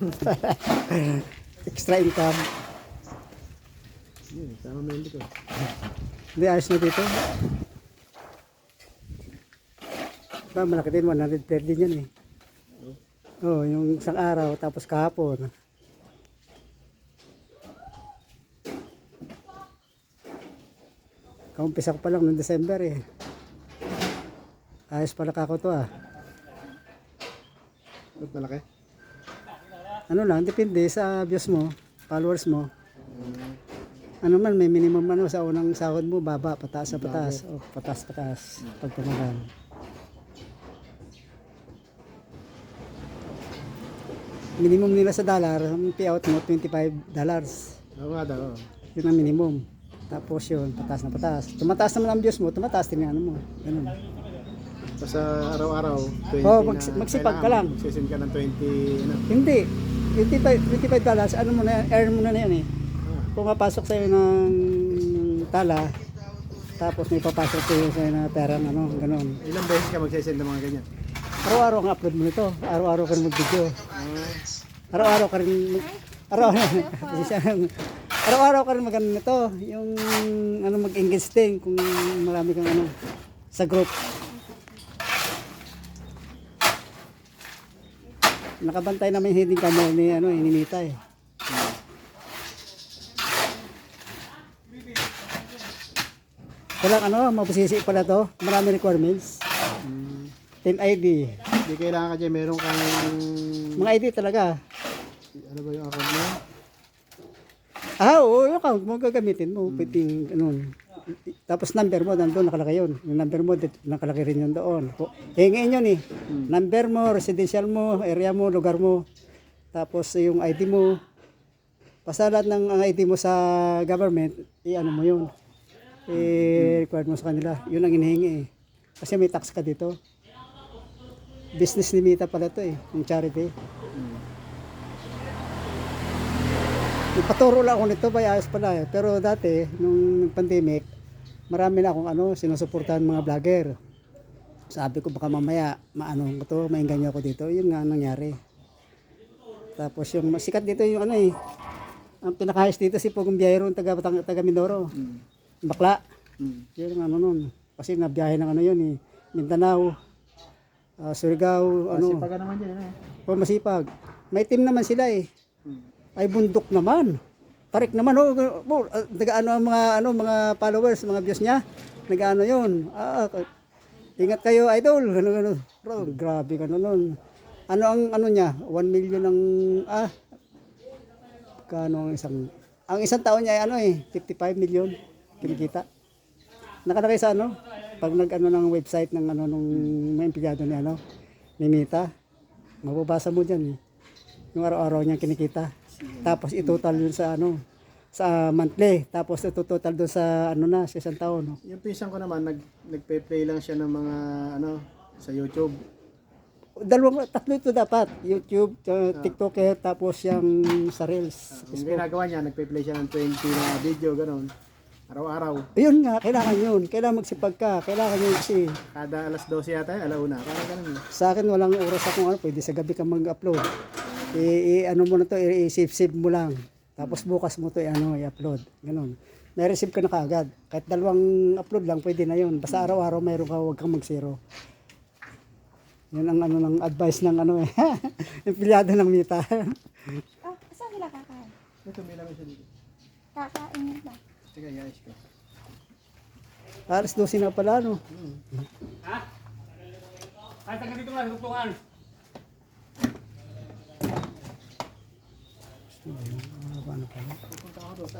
Extra income. Yun, tama mo yun dito. Hindi, ayos na dito. Ba, malaki din, 130 yan eh. Oo, oh, yung isang araw, tapos kahapon. Kaumpisa ko pa lang noong December eh. Ayos pala kako to ah. Ba't malaki? Ano lang, depende sa views mo, followers mo. Ano man, may minimum ano sa unang sahod mo, baba, pataas sa pataas. O, pataas, pataas. Pag tumagal. Minimum nila sa dollar, ang payout mo, 25 dollars. Oo nga daw. Yun ang minimum. Tapos yun, pataas na pataas. Tumataas naman ang views mo, tumataas din ang ano mo. Ganun. Sa araw-araw, 20 Oo, mag- na magsipag ka lang. Magsisend ka ng 20, ano. Hindi. 25, 25 dollars, ano mo na, earn mo na yan eh. Pumapasok sa'yo ng tala, tapos may papasok sa'yo sa'yo na perang ano, ganun. ilang beses ka magsisend ng mga ganyan? Araw-araw ang upload mo nito. Araw-araw ka rin mag-video. Araw-araw ka rin mag... Araw-araw. Araw-araw ka rin mag ano nito. Yung ano mag-engage din kung marami kang ano sa group. Nakabantay naman yung hiding camera ni ano, ni Mita eh. Kailang ano, mabusisi pala to. Marami requirements. mm, Team ID. Hindi kailangan ka dyan, meron kang, Mga ID talaga. ano ba yung account mo? Ah, oo, yung account mo gagamitin mo. Pwedeng, ano, tapos number mo, nandun, nakalagay yun. Yung number mo, dit- nakalagay rin yun doon. Eh, ngayon yun eh. Number mo, residential mo, area mo, lugar mo. Tapos yung ID mo. Basta lahat ng ang ID mo sa government, i-ano mo yun. I-required mo sa kanila. Yun ang inihingi eh. Kasi may tax ka dito. Business ni Mita pala to eh, yung charity. Ipaturo lang ako nito, bay ayos pala eh. Pero dati, nung pandemic, marami na akong ano, sinusuportahan mga vlogger. Sabi ko baka mamaya, maano ko to, maingganyo ako dito. Yun nga ang nangyari. Tapos yung sikat dito yung ano eh, ang pinakahayos dito si Pugong Biyahero, taga, taga, taga Mindoro. Bakla. Mm. Yun ang ano nun. Kasi nabiyahe ng ano yun eh. Mindanao, ah, Surigao, ano. Kasi pag naman dyan, ano eh. O masipag. May team naman sila eh. Mm. Ay bundok naman. Tarik naman oh, oh ah, nag-ano ang mga ano mga followers, mga views niya. Nag-ano 'yun. Ah, ah, ingat kayo idol. Ganun ganun. Bro, grabe ka nun. Ano ang ano niya? 1 million ang ah kano ang isang ang isang taon niya ay ano eh 55 million kinikita. Nakalagay sa ano? Pag nag-ano ng website ng ano nung may empleyado ni ano ni Mita. Mababasa mo diyan eh. Yung araw-araw niya kinikita. Tapos itotal yun sa ano sa monthly. Tapos itototal doon sa ano na sa isang taon. No? Yung pinsan ko naman, nag, nagpe-play lang siya ng mga, ano, sa YouTube. Dalawang, tatlo ito dapat. YouTube, uh, TikToker, tapos yung sa Reels. Yung ginagawa niya, nagpe-play siya ng 20 na video, ganun. Araw-araw. Ayun nga, kailangan yun. Kailangan magsipag ka. Kailangan yun kasi Kada alas 12 yata, alauna. Parang ganun. sa akin walang oras akong ano, pwede sa gabi ka mag-upload. I, i- ano mo na to, i- i-save-save mo lang. Tapos bukas mo to i-ano, i-upload. Ganun. May receive ka na kaagad. Kahit dalawang upload lang, pwede na yun. Basta araw-araw mayroon ka, huwag kang mag-zero. Yan ang ano ng advice ng ano eh. Empleyado ng Mita. Oh, saan sila kakain? Ito, may naman siya dito. Kakain nila. Teka, guys ko. Alas 12 na pala, no? Ay, taga dito nga, lugtungan. Ano pa, ano pa?